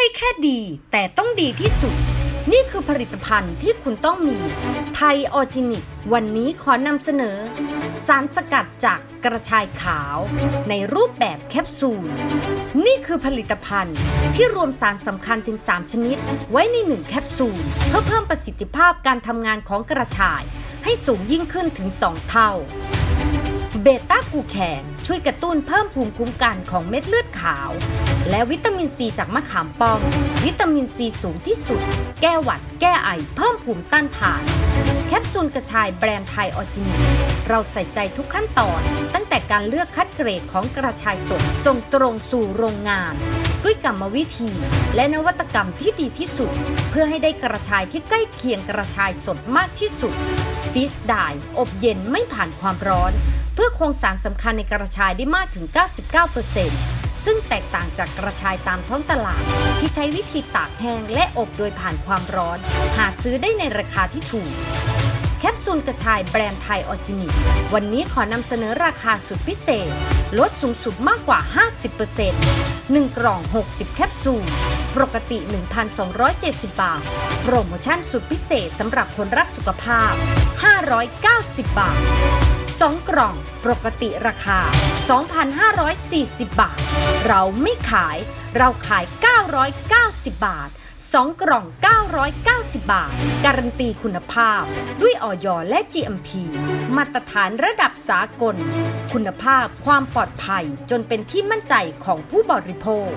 ช่แค่ดี แต่ต้องดีที่สุด นี่คือผลิตภัณฑ์ที่คุณต้องมี ไทยออร์จินิก วันนี้ขอนำเสนอ สารสกัดจากกระชายขาว ในรูปแบบแคปซูล นี่คือผลิตภัณฑ์ที่รวมสารสำคัญถึง 3 ชนิด ไว้ในหนึ่งแคปซูล เพื่อเพิ่มประสิทธิภาพการทำงานของกระชาย ให้สูงยิ่งขึ้นถึง 2 เท่า เบต้ากูแคนช่วยกระตุ้นเพิ่มภูมิคุ้มกันของเม็ดเลือดขาว และวิตามินซีจากมะขามป้อม วิตามินซีสูงที่สุด แก้หวัด แก้ไอ เพิ่มภูมิต้านทาน แคปซูลกระชายแบรนด์ไทยออร์จินิเราใส่ใจทุกขั้นตอน ตั้งแต่การเลือกคัดเกรดของกระชายสดส่งตรงสู่โรงงาน ด้วยกรรมวิธี และนวัตกรรมที่ดีที่สุด เพื่อให้ได้กระชายที่ใกล้เคียงกระชายสดมากที่สุดฟิสไดอบเย็นไม่ผ่านความร้อน เพื่อคงสารสำคัญในกระชายได้มากถึง 99%ซึ่งแตกต่างจากกระชายตามท้องตลาด ที่ใช้วิธีตากแห้งและอบโดยผ่านความร้อน หาซื้อได้ในราคาที่ถูกแคปซูลกระชายแบรนด์ไทยออร์จินิกวันนี้ขอนำเสนอราคาสุดพิเศษ ลดสูงสุดมากกว่า 50% 1 กล่อง 60 แคปซูล ปกติ 1,270 บาท โปรโมชั่นสุดพิเศษสำหรับคนรักสุขภาพ 590 บาท 2 กล่อง ปกติราคา 2,540 บาท เราไม่ขาย เราขาย 990 บาท 2 กล่อง 990 บาท การันตีคุณภาพ ด้วยออยและ GMP มาตรฐานระดับสากล คุณภาพความปลอดภัยจนเป็นที่มั่นใจของผู้บริโภค